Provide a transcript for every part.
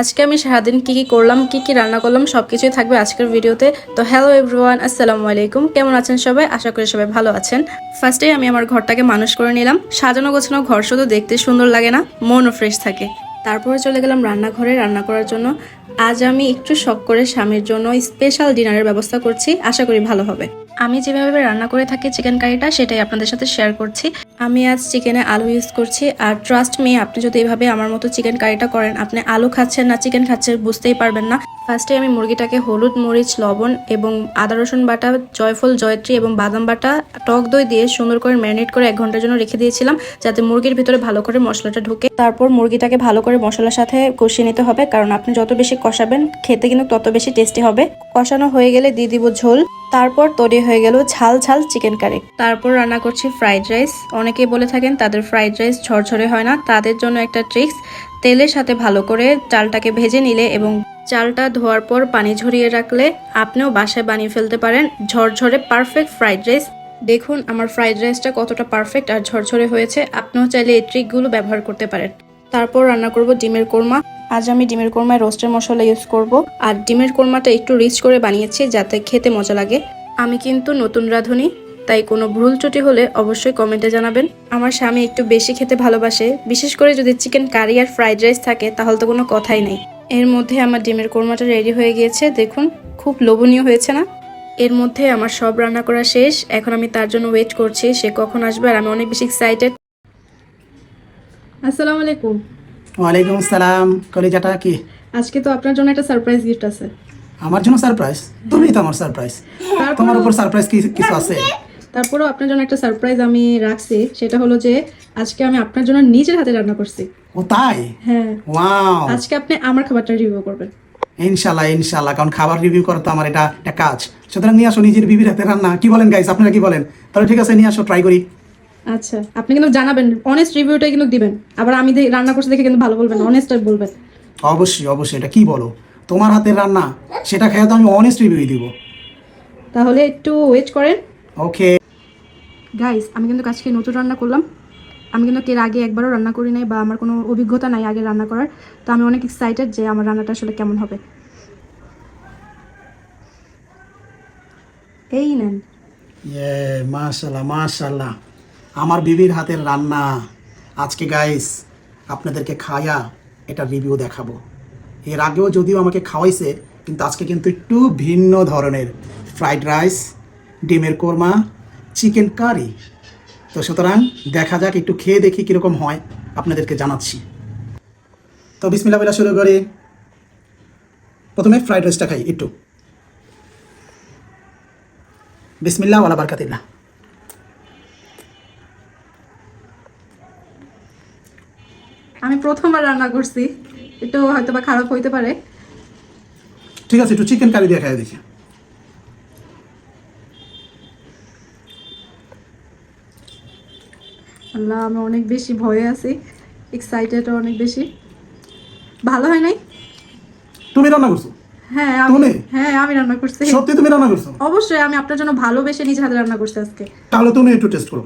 আজকে আমি সারাদিন কি কি করলাম, কি কি রান্না করলাম সব কিছুই থাকবে আজকের ভিডিওতে। তো হ্যালো এভরিওয়ান আসসালামু আলাইকুম। কেমন আছেন সবাই? আশা করি সবাই ভালো আছেন। ফার্স্টেই আমি আমার ঘরটাকে মানুষ করে নিলাম। সাজানো গোছানো ঘর শুধু দেখতে সুন্দর লাগে না, মনও ফ্রেশ থাকে। তারপরে চলে গেলাম রান্নাঘরে রান্না করার জন্য। আজ আমি একটু শখ করে স্বামীর জন্য স্পেশাল ডিনারের ব্যবস্থা করছি। আশা করি ভালো হবে। আমি যেভাবে রান্না করে থাকি চিকেন কারিটা সেটাই আপনাদের সাথে শেয়ার করছি। আমি আজ চিকেনে আলু ইউজ করছি, আর ট্রাস্ট মি আপনি যদি এভাবে আমার মতো চিকেন কারিটা করেন, আপনি আলু খাচ্ছেন না চিকেন খাচ্ছেন, বুঝতেই পারবেন না। ফার্স্টে আমি মুরগিটাকে হলুদ, মরিচ, লবণ এবং আদা, রসুন বাটা, জয়ফল, জয়ত্রী এবং বাদাম বাটা, টক দই দিয়ে সুন্দর করে ম্যারিনেট করে এক ঘণ্টার জন্য রেখে দিয়েছিলাম, যাতে মুরগির ভিতরে ভালো করে মশলাটা ঢুকে। তারপর মুরগিটাকে ভালো করে মশলার সাথে কষিয়ে নিতে হবে, কারণ আপনি যত বেশি কষাবেন, খেতে কিন্তু তত বেশি টেস্টি হবে। কষানো হয়ে গেলে দিয়ে দিব ঝোল। তারপর তৈরি হয়ে গেল ঝাল ঝাল চিকেন কারি তারপর রান্না করছি ফ্রাইড রাইস অনেকেই বলে থাকেন তাদের ফ্রাইড রাইস ঝরঝরে হয় না। তাদের জন্য একটা ট্রিক্স তেলের সাথে ভালো করে চালটাকে ভেজে নিলে এবং চালটা ধোয়ার পর পানি ঝরিয়ে রাখলে আপনিও বাসায় বানিয়ে ফেলতে পারেন ঝরঝরে পারফেক্ট ফ্রাইড রাইস দেখুন আমার ফ্রাইড রাইসটা কতটা পারফেক্ট আর ঝরঝরে হয়েছে। আপনিও চাইলে এই ট্রিকগুলো ব্যবহার করতে পারেন। তারপর রান্না করব ডিমের কোরমা। আজ আমি ডিমের কোরমায় রোস্টের মশলা ইউজ করব। আর ডিমের কোরমাটা একটু রিচ করে বানিয়েছি যাতে খেতে মজা লাগে। আমি কিন্তু নতুন রাঁধুনি, তাই কোনো ভুল ত্রুটি হলে অবশ্যই কমেন্টে জানাবেন। আমার স্বামী একটু বেশি খেতে ভালোবাসে, বিশেষ করে যদি চিকেন কারি আর ফ্রাইড রাইস থাকে, তাহলে তো কোনো কথাই নেই। এর মধ্যে আমার ডিমের কোরমাটা রেডি হয়ে গিয়েছে, দেখুন, খুব লোভনীয় হয়েছে না? এর মধ্যে আমার সব রান্না করা শেষ, এখন আমি তার জন্য ওয়েট করছি, সে কখন আসবে আর আমি অনেক বেশি এক্সাইটেড আসসালামু আলাইকুম। ওয়ালাইকুম সালাম কলিজাটা কি? আজকে তো আপনার জন্য একটা সারপ্রাইজ গিফট আছে। আমার জন্য সারপ্রাইজ তুমি তো আমার সারপ্রাইজ তোমার উপর সারপ্রাইজ কিছু আছে? তারপরেও আপনার জন্য একটা সারপ্রাইজ আমি রাখছি। সেটা হলো যে আজকে আমি আপনার জন্য নিজের হাতে রান্না করছি। ও তাই? হ্যাঁ। ওয়াও। আজকে আপনি আমার খাবারটা রিভিউ করবেন। ইনশাল্লাহ ইনশাল্লাহ কারণ খাবার রিভিউ করা তো আমার এটা একটা কাজ। সুতরাং নিয়ে আসো নিজের বিবির হাতে রান্না। কি বলেন গাইস আপনারা কি বলেন? তাহলে ঠিক আছে নিয়ে আসো ট্রাই করি। আচ্ছা আপনি কিন্তু জানাবেন অনেস্ট রিভিউটাই কিন্তু দিবেন। আবার আমি রান্না করছি দেখে কিন্তু ভালো বলবেন অনেস্ট বলবেন। অবশ্যই অবশ্যই এটা কি বলো? তোমার হাতের রান্না সেটা খেয়ে তো আমি অনেস্ট রিভিউ দিব। তাহলে একটু ওয়েট করেন। ওকে। গাইস আমি কিন্তু আজকে নতুন রান্না করলাম। আমি কিন্তু এর আগে একবারও রান্না করি নাই বা আমার কোনো অভিজ্ঞতা নাই আগে রান্না করার। তো আমি অনেক এক্সাইটেড যে আমার রান্নাটা আসলে কেমন হবে। এই নেন। মাশাল্লাহ মাশাল্লাহ আমার বিবির হাতের রান্না। আজকে গাইস আপনাদেরকে খায়া এটা রিভিউ দেখাবো। এর আগেও যদিও আমাকে খাওয়াইছে, কিন্তু আজকে কিন্তু একটু ভিন্ন ধরনের। ফ্রাইড রাইস ডিমের কোরমা চিকেন কারি তো সুতরাং দেখা যাক, একটু খেয়ে দেখি কীরকম হয়, আপনাদেরকে জানাচ্ছি। তো বিসমিল্লা বেলা শুরু করে। প্রথমে ফ্রাইড রাইসটা খাই, একটু। বিসমিল্লা ওয়ালা বারকাতিল্লাহ। আমি প্রথমবার রান্না করছি। একটু হয়তো বা খারাপ হইতে পারে। ঠিক আছে একটু চিকেন কারি দিয়ে খাই দেখি। আল্লাহ আমি অনেক বেশি ভয়ে আছি। এক্সাইটেড অনেক বেশি। ভালো হয় নাই? তুমি রান্না করছ? হ্যাঁ আমি হ্যাঁ আমি রান্না করছি। সত্যি তুমি রান্না করছ? অবশ্যই আমি আপনার জন্য ভালোবেসে নিজে হাতে রান্না করছি আজকে। তাহলে তুমি একটু টেস্ট করো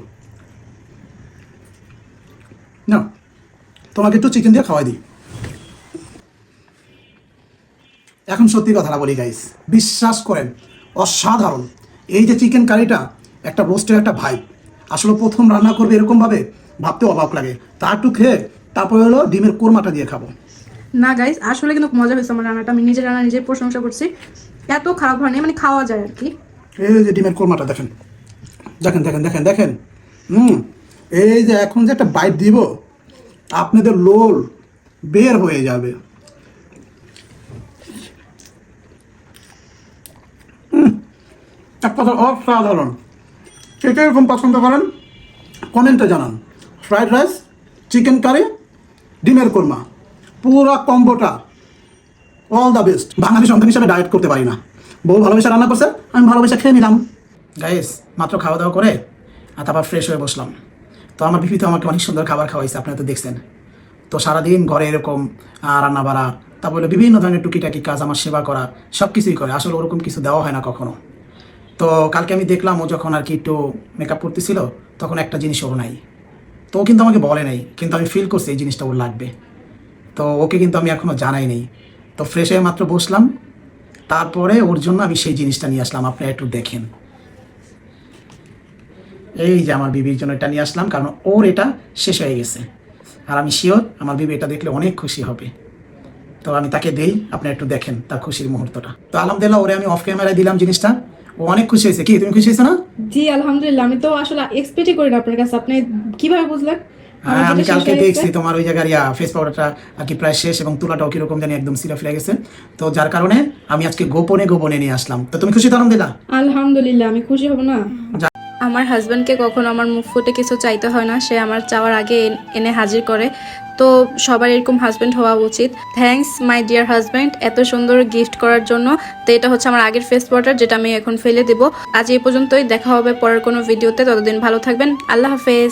না তোমাকে একটু চিকেন দিয়ে খাওয়াই দিই। এখন সত্যি কথাটা বলি গাইস বিশ্বাস করেন অসাধারণ। এই যে চিকেন কারিটা একটা রোস্টের একটা ভাই আসলে প্রথম রান্না করবে এরকমভাবে ভাবতে অবাক লাগে। তা একটু খেয়ে তারপরে হলো ডিমের কোরমাটা দিয়ে খাব। না গাইস আসলে কিন্তু মজা হয়েছে আমার রান্নাটা। আমি নিজের রান্না নিজের প্রশংসা করছি। এত খারাপ হয়নি মানে খাওয়া যায় আর কি। এই যে ডিমের কোরমাটা দেখেন। দেখেন দেখেন দেখেন দেখেন। হুম এই যে এখন যে একটা বাইট দিব আপনাদের লোল বের হয়ে যাবে। এক কথা অসাধারণ। কে কে এরকম পছন্দ করেন? কমেন্টে জানান। ফ্রাইড রাইস, চিকেন কারি, ডিমের কোরমা। পুরো কম্বোটা। অল দ্য বেস্ট বাঙালি সন্তান হিসাবে ডায়েট করতে পারি না। বউ ভালোবেসে রান্না করছে, আমি ভালোবেসে খেয়ে নিলাম। গাইস মাত্র খাওয়া দাওয়া করে, আর তারপর ফ্রেশ হয়ে বসলাম। তো আমার বিপি তো আমাকে অনেক সুন্দর খাবার খাওয়াইছে, আপনারা তো দেখছেন। তো সারাদিন ঘরে এরকম রান্না বাড়া তারপরে বিভিন্ন ধরনের টুকিটাকি কাজ আমার সেবা করা সব কিছুই করে। আসলে ওরকম কিছু দেওয়া হয় না কখনো। তো কালকে আমি দেখলাম ও যখন আর কি একটু মেকআপ করতেছিল, তখন একটা জিনিস ওর নাই। তো ও কিন্তু আমাকে বলে নাই, কিন্তু আমি ফিল করছি এই জিনিসটা ওর লাগবে। তো ওকে কিন্তু আমি এখনও জানাই নেই। তো ফ্রেশ হয়ে মাত্র বসলাম। তারপরে ওর জন্য আমি সেই জিনিসটা নিয়ে আসলাম, আপনারা একটু দেখেন। এই যে আমার বিবির জন্য এটা নিয়ে আসলাম, কারণ ওর এটা শেষ হয়ে গেছে। আর আমি শিওর আমার বিবি এটা দেখলে অনেক খুশি হবে। তো আমি তাকে দেই আপনি একটু দেখেন তার খুশির মুহূর্তটা। তো আলহামদুলিল্লাহ ওরে আমি অফ ক্যামেরায় দিলাম জিনিসটা। ও অনেক খুশি হয়েছে। কি তুমি খুশি হয়েছে না? জি আলহামদুলিল্লাহ। আমি তো আসলে এক্সপেক্টই করি না আপনার কাছে। আপনি কীভাবে বুঝলেন? হ্যাঁ আমি কালকে দেখছি তোমার ওই জায়গার ইয়া ফেস পাউডারটা আর কি প্রায় শেষ এবং তুলাটাও কীরকম জানি একদম সিরা ফিরে গেছে। তো যার কারণে আমি আজকে গোপনে গোপনে নিয়ে আসলাম। তো তুমি খুশি তো আলহামদুলিল্লাহ? আলহামদুলিল্লাহ আমি খুশি হব না। আমার হাজব্যান্ডকে কখনো আমার মুখ ফুটে কিছু চাইতে হয় না। সে আমার চাওয়ার আগে এন- হাজির করে। তো সবার এরকম হাজব্যান্ড হওয়া উচিত। থ্যাংকস মাই ডিয়ার হাজব্যান্ড এত সুন্দর গিফট করার জন্য। তো এটা হচ্ছে আমার আগের ফেস ওয়াটার যেটা আমি এখন ফেলে দেব। আজ এই পর্যন্তই, দেখা হবে পরের কোনো ভিডিওতে ততদিন ভালো থাকবেন। আল্লাহ হাফেজ।